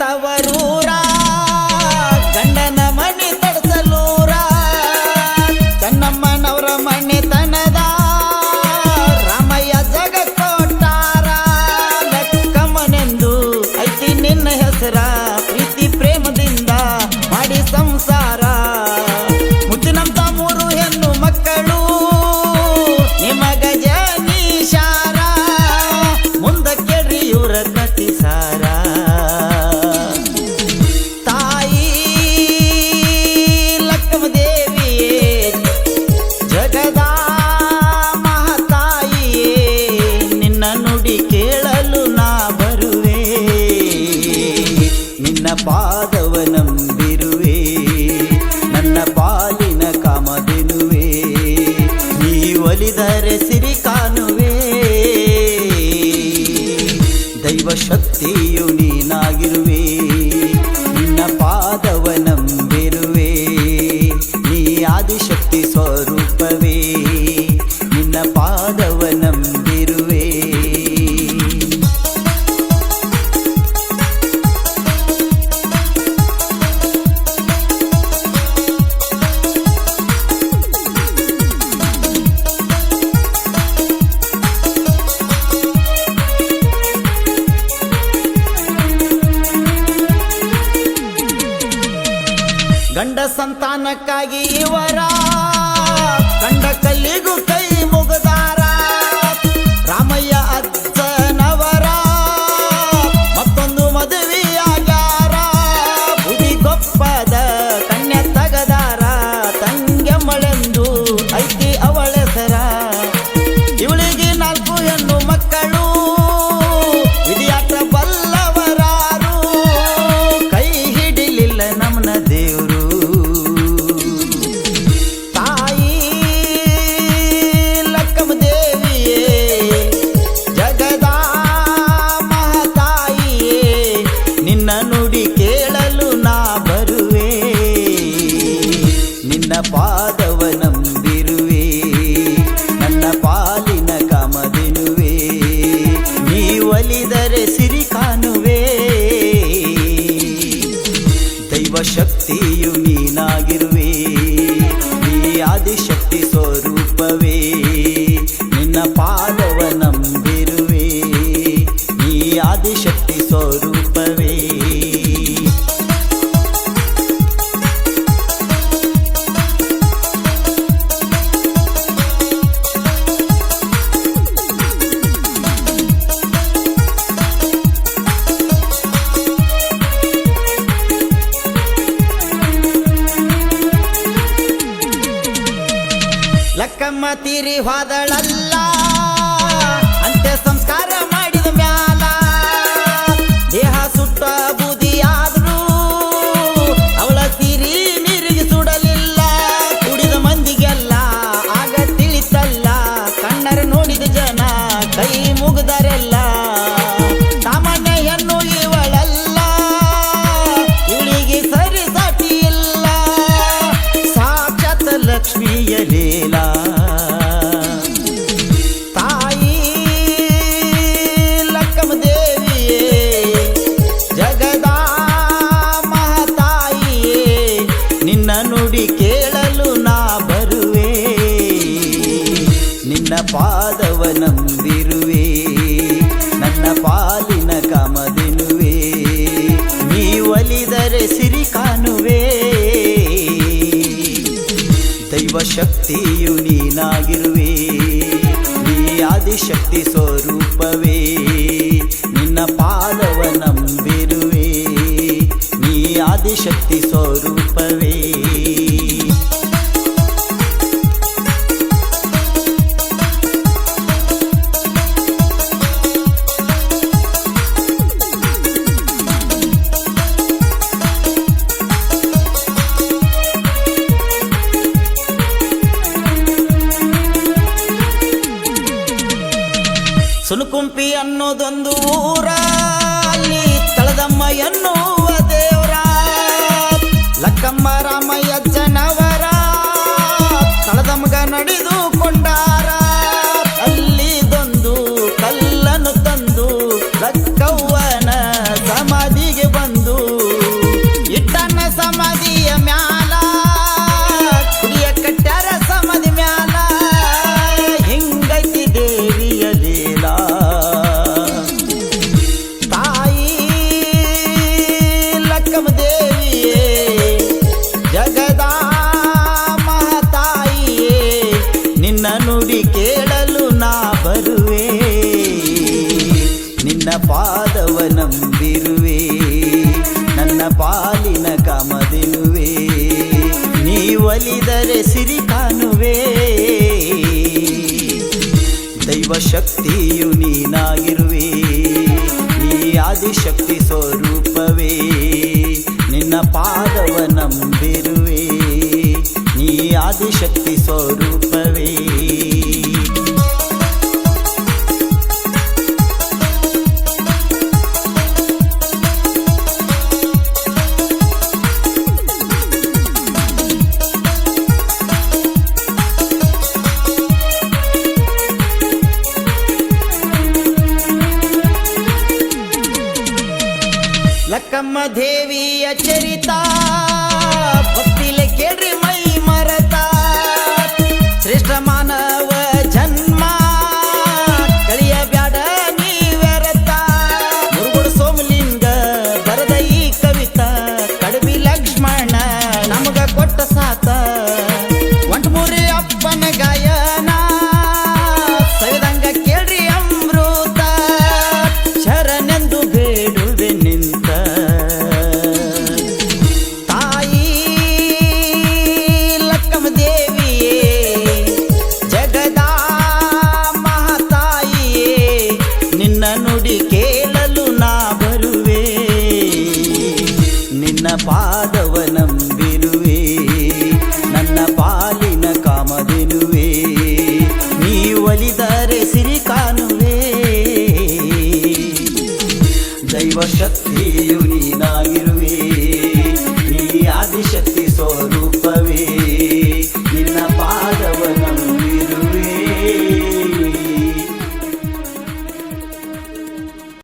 ತವರು ಗಂಡ ಸಂತಾನಕ್ಕಾಗಿ ಇವರ ಗಂಡ ಕಲ್ಲಿಗೂ ಕೈ ಪಾದವ ನಂಬಿರುವೆ, ನನ್ನ ಪಾಲಿನ ಕಮದಿರುವೆ ನೀವಲಿದರೆ ಸಿರಿ ಕಾಣುವೆ. ದೈವ ಶಕ್ತಿಯು ನೀನಾಗಿರುವೆ, ನೀ ಆದಿಶಕ್ತಿ ಸ್ವರೂಪವೇ. ನಿನ್ನ ಪಾ ಮತಿರಿ ಹೊದಳಲ್ಲ ಪಾಲಿನ ಕಮದಿನುವೆ ನೀವಲಿದರೆ ಸಿರಿ ಕಾಣುವೆ. ದೈವ ಶಕ್ತಿಯು ನೀನಾಗಿರುವೆ, ನೀ ಆದಿಶಕ್ತಿ ಸ್ವರೂಪವೇ. ನಿನ್ನ ಪಾಲವ ನಂಬಿರುವೆ, ನೀ ಆದಿಶಕ್ತಿ ಸ್ವರೂಪ ಮನದೊಂದು ಒಲಿದರೆ ಸಿರಿ ಕಾಣುವೆ. ದೈವ ಶಕ್ತಿಯು ನೀನಾಗಿರುವೆ. ನೀ ಆದಿಶಕ್ತಿ ಸ್ವರೂಪವೇ. ನಿನ್ನ ಪಾದವ ನಂಬಿರುವೆ. ನೀ ಆದಿಶಕ್ತಿ ಸ್ವರೂಪವೇ. ब्रह्मदेवीयचरिता शक्ति